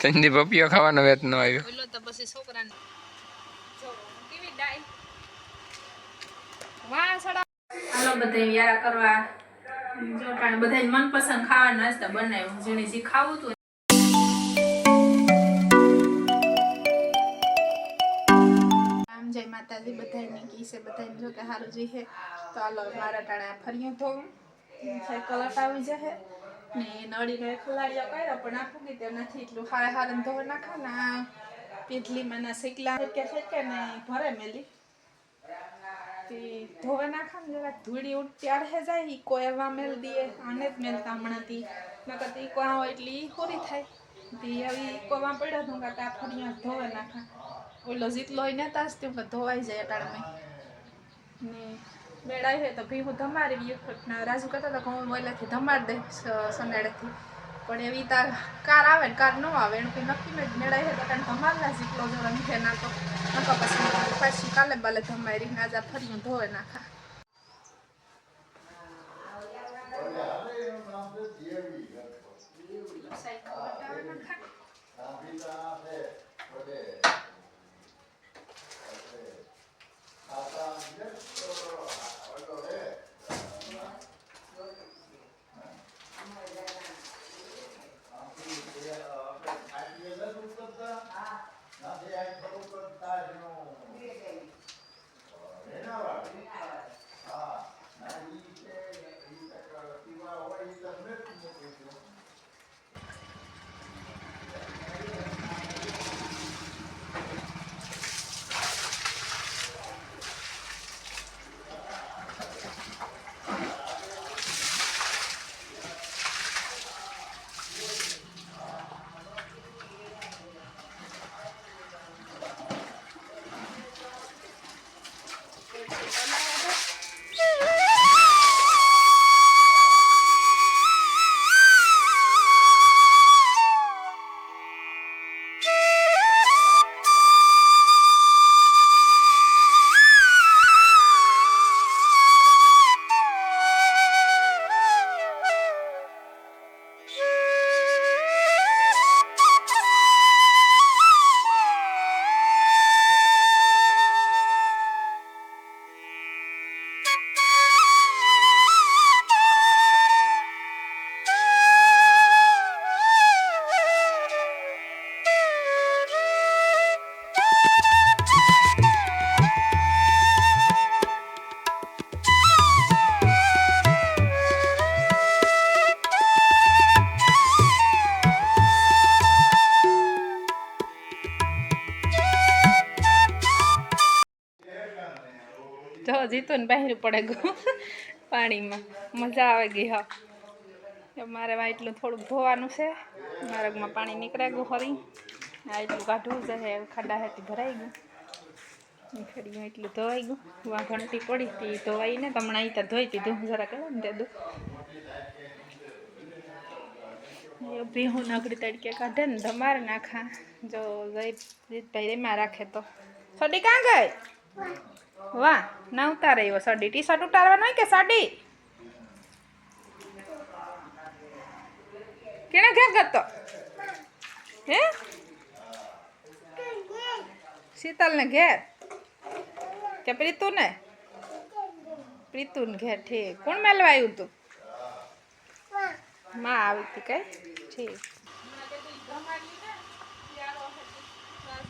તંદી પપીઓ ખાવાનો વેત ન આવ્યો. બોલો તો પછી છોકરાને જો કેવી ડાઈ વાહ સડા. હાલો બધા યારા કરવા. જો પણ બધા મનપસંદ ખાવા નાસ્તા બનાવ્યો. જેને જે ખાવું હતું આમ જય માતાજી બધાને કી છે બધાને જો કે સારું જી હે તો હાલો મારા ટાણે ફર્યું તો સાયકલ હટાવી જશે. ને નળીને ખલાડીઓ કર્યો, પણ આખું કે તે નથી. એટલું હારે હારે ધોર નાખા ને આ પીધલીમાં ના શેકલા કે શેકે ને ભરે મેલી. તે ધોવે નાખા ને જરાક ધૂળી ત્યારે હે જાય, ઈ કોઈ એવા મેલ દીએ, આને જ મેલતા હમણાંથી નકર ઈ કોઈ આવો એટલે ઈ ખોરી થાય. તે હવે કોવા પડ્યો તો કાકા ફરિયા ધોવે નાખા ઓલો જીતલો હોય ને તાસ તે ધોવાઈ જાય અટાણમાં ને મેળાઈ હોય તો ભીહું ધમારી ગયું રાજુ કહેતા હતા કે હું ઓલાથી ધમાર દે સનેડેથી પણ એવી તાર કાર આવે ને કાર ન આવે, એનું કંઈ નક્કી મેં મેળાઈ હોય તો કાંઈ ધમાડના જો જોડે ના તો નકા પછી પાછી કાલે બાલે ધમારી ને આજે ફરી ધોવે નાખા. જીતું ને બહાર પડે ગયું પાણીમાં. મજા આવે ગઈ હા. મારે એટલું થોડુંક ધોવાનું છે. મારગમાં પાણી નીકળે ગયું ફરી આ એટલું કાઢવું છે ખાડા હેતી ભરાઈ ગયું. ફરી એટલું ધોવાઈ ગયું. વા ઘંટી પડી હતી ધોવાઈ ને હમણાં અહીં ધોઈ દીધું. જરા કરે ને તે ભીહું નગરી તડકે કાઢે ને ધમાર નાખા. જો જય જીતભાઈ રેમાં રાખે તો. છોડી કાં ગઈ? વાહ, ના ઉતારે એવો સાડી. ટી શર્ટ ઉતારવાનો હોય કે સાડી? કેણે ઘેર કરતો હે? શીતલ ને ઘેર? કે પ્રીતુ ને પ્રીતુ ને ઘેર, ઠીક. કોણ મેલવા આવ્યું તું? માં આવી હતી કઈ? ઠીક.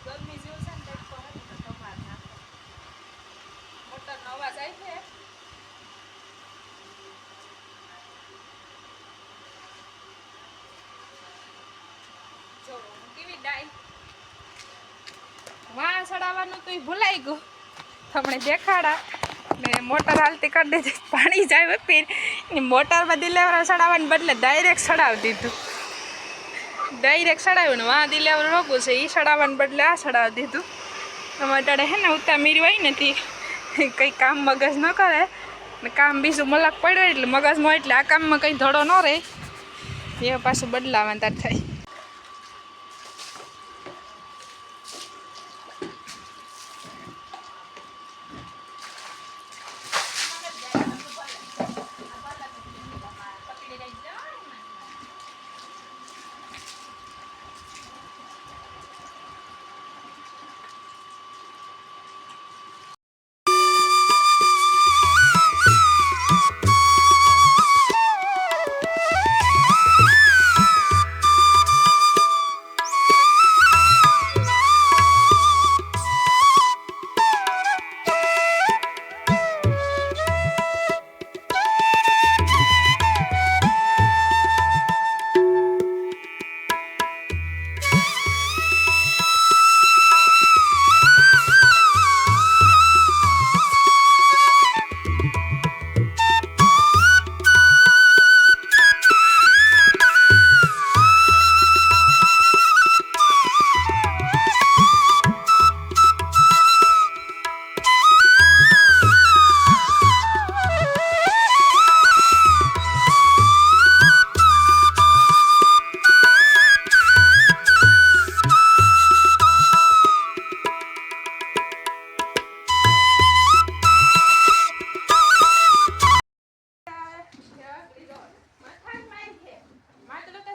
ગરમી જેવું છે ને તડકો નથી તો તમાર ના મોટરનો અવાજ આવી છે જો કેવી ડાય ચડાવવાનું તો ભૂલાઈ ગયું. તમને દેખાડા. ને મોટર હાલતી કરી દીધી પાણી જાય પીર ને મોટરમાં દિલેવરા ચડાવવાને બદલે ડાયરેક્ટ ચડાવી દીધું. ડાયરેક્ટ ચડાવ્યું ને વાં દિલેવર રોગું છે. એ ચડાવવાને બદલે આ ચડાવી દીધું. અમારે હે ને ઉતા મીરી હોય ને તી, કંઈ કામ મગજ ન કરે. ને કામ બીજું મલક પડ્યો એટલે મગજમાં એટલે આ કામમાં કંઈ ધડો ન રહે. એ પાછું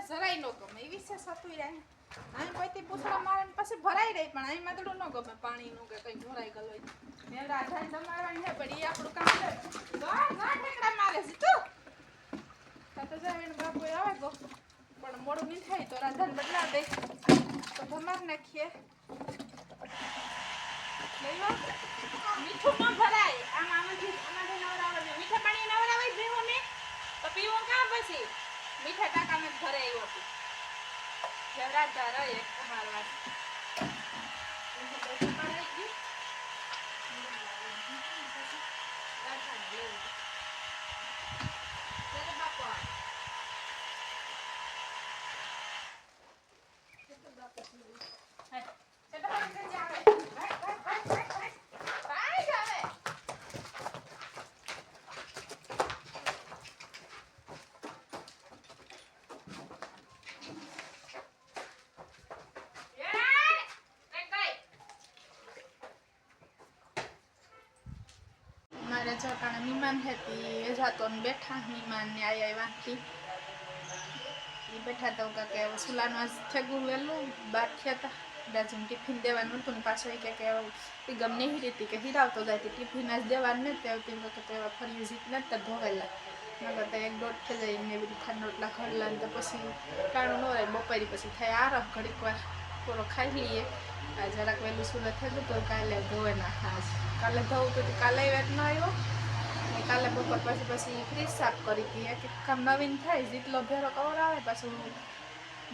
બદલાવા એ વિશેષ જતું રહે અહીં કોઈથી પૂછડા મારે ને પછી ભરાઈ રહી, પણ અહીં માથડું ન ગમે પાણીનું કે કંઈ ભરાઈ ગયું હોય. મેં રાજાને જમાડવાની છે, પણ એ આપણું કામ છે. ઠેકડા મારે છે, તું. તો જાય એને બાપુ આવે ગો. પણ મોડું નહીં થાય તો રાધાને બદલા દે. તો ધમાર નાખીએ. લઈ મીઠું ન ભરાય. આમ આમાંથી આમાંથી નવરાવે મીઠા પાણી નવરાવાય જ મેં તો પીવું કાં પછી? મીઠા ટાંકામાં જ હતો. જરા હતું એક રહે અમારવા મારે ચોટાણા મહેમાન હતી, એ જાતો ને બેઠા મહેમાન ને આઈ વાંકી. એ બેઠા તો કે સુલાનું આજ થેગું વહેલું બહાર થયા દાજીને ટિફિન દેવાનું હતું ને પાછો એ કે એ ગમે એવી રીતે કે હિરાવતો જાય ટિફિન આજ દેવાનું ને તે આવતી વખતે એવા ફરી જીત ને તો ધોવેલા નકર એક દોઢ થઈ જાય ને બધું ખાંડ રોટલા ખરલા ને તો પછી ટાણું ન રહે, બપોરી પછી થાય આરામ ઘડીક વાર. પૂરો ખાઈ લઈએ. જરાક વહેલું સુરત થયું તો કાલે ધોવે નાખા કાલે ધવું તો કાલે વેટ ન આવ્યો. ને કાલે બપોર પછી પછી ફ્રીજ સાફ કરી હતી. એક કામ નવીન થાય, જેટલો ભેરો કવર આવે, પાછું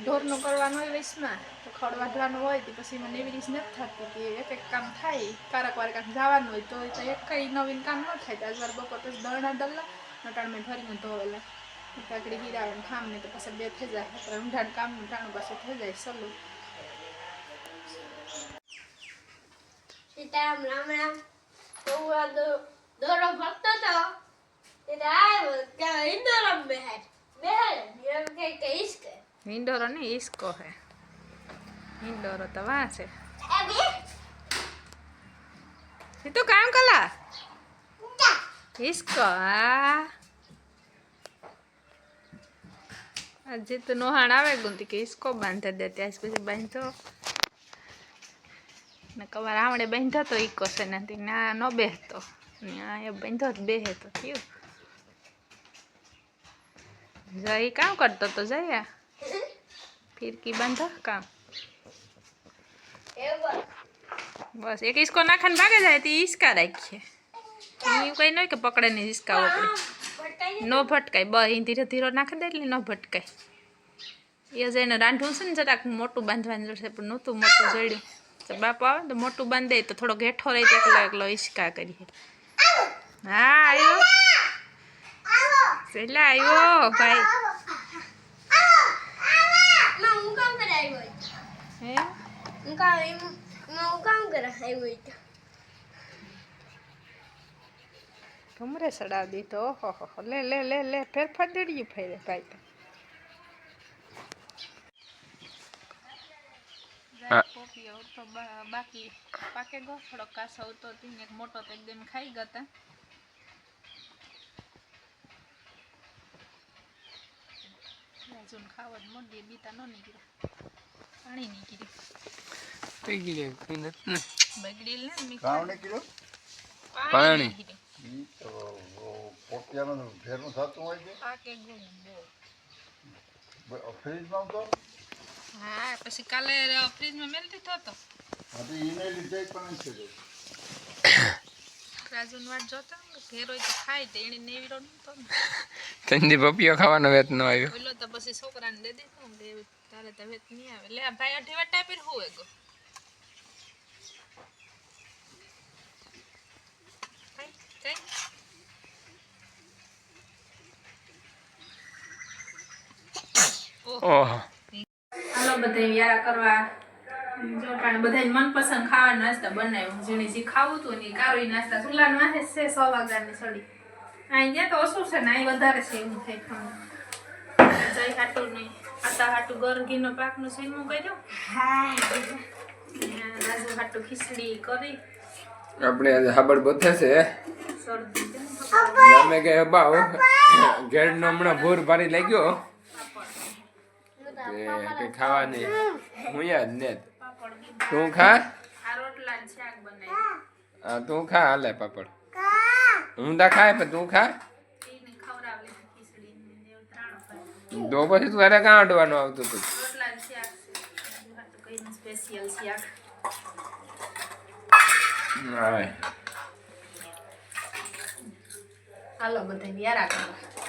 ઢોરનું કરવાનું હોય વીસમાં, તો ખડ વાઢવાનું હોય, તો પછી મને એવી રીત નથી થતી કે એક એક કામ થાય, કારક વાર કાંક જવાનું હોય, તો તો એક કંઈ નવીન કામ ન થાય. તો આજવાર બપોર પછી દળના દલ્લા નટાણ મેં ભરીને ધોવેલા. કાકડી હીરાવે ને ખામ ને તો પછી બે થઈ જાય. આપણે ઊંઢાણ કામનું ટાણું પાછું થઈ જાય, સલું. સીતારામ રામ રામ. દોરો ભરતો હતો ત્યારે આવ્યો ત્યાં ઇન્દોરમ બેહાડ બેહાડ એમ કે કે ઇન્ડોરો ને ઈસકો હે. ઇન્ડોરો તો વાં છે. તું કામ કલા? ઈસકો હા આજે તો નોહાણ આવે ગુંતી કે ઈસકો બાંધતા દે ત્યાં પછી બાંધતો ને કવાર આવડે બાંધ્યો તો ઈકો છે નથી ના ન બેસતો ને આ એ બાંધ્યો જ બેહે તો થયું જઈ કામ કરતો તો જયા ફિરકી બાંધો કામ બસ એક ઈસકો નાખાને ભાગે જાય તો ઈસકા રાખીએ એવું કંઈ નહીં કે પકડે ને ઈસકા ઉપડે ન ભટકાય બ એ ધીરે ધીરે નાખી દે એટલે ન ભટકાય એ જઈને રાંધવું છે ને જરાક મોટું બાંધવાનું છે પણ નહોતું મોટું જડ્યું તો બાપુ આવે તો મોટું બાંધે તો થોડો ઘેઠો રહી તો એકલો એકલો ઈશ્કા કરીએ હા. આવ્યો પેલા આવ્યો ભાઈ. માં હું કામ કરે આવ્યો હે? કામ એમ- હું કામ કરે આવ્યો તો? કમરે સડાવી દીધો. ઓહો. લે લે લે લે ફેર ફદડ્યું ફેરે ભાઈ. તો હા. તો બાકી પાકે ગયો થોડો કાસો ઉતો હતી એક મોટો તો એકદમ ખાઈ ગતા તા. રાજુને મોડી બીતા ન નીકળ્યા. પાણી નીકળ્યું. બગડી ને. પાણી. નીકળ્યું. તો પોટિયાનું ફેરનું થતું હોય છે. પાકે ગયું બહુ ફ્રીજમાં તો? હા પછી કાલે ફ્રીજમાં મેલ દીધો હતો. હા તો એને લીધે પણ છે રાજુન વાટ જોતો ઘેર હોય તો ખાય તો એને નેવીરો નતો ને. તંદી પપીઓ ખાવાનો વેત ન આવ્યો. ઓલો તો પછી છોકરાને દે દીધો ને તારે તો વેત નહીં આવે. લે ભાઈ અઢી વાટ આપી હોવે ગો. ઓહો. બધા વ્યારા કરવા જો પણ બધા મનપસંદ ખાવા નાસ્તા બનાવ્યો. જેને જે ખાવું હતું ને કારોઈ નાસ્તા ચૂલા માથે છે સો વાગ્યાની સડી. અહીં ગયા તો ઓછું છે ને અહીં વધારે છે એવું થાય ખાવાનું. જય હાટું નહીં આતા હાટું ગર ઘીનો પાકનું સીમું કર્યું હા ને રાજુ હાટું ખીચડી કરી. આપણે આજે હાબડ બધે છે ને. અમે કે બાવ ઘેરનો હમણાં ભૂર ભારી લાગ્યો. તે ખાવાની? હું યાદ ને. પાપડ તું ખા? હા તું ખા હાલે પાપડ. હું તા ખાય પણ તું ખા? તો પછી તું અરે કાં અડવાનું આવતું તું? હાલો બધા વ્યારા કરો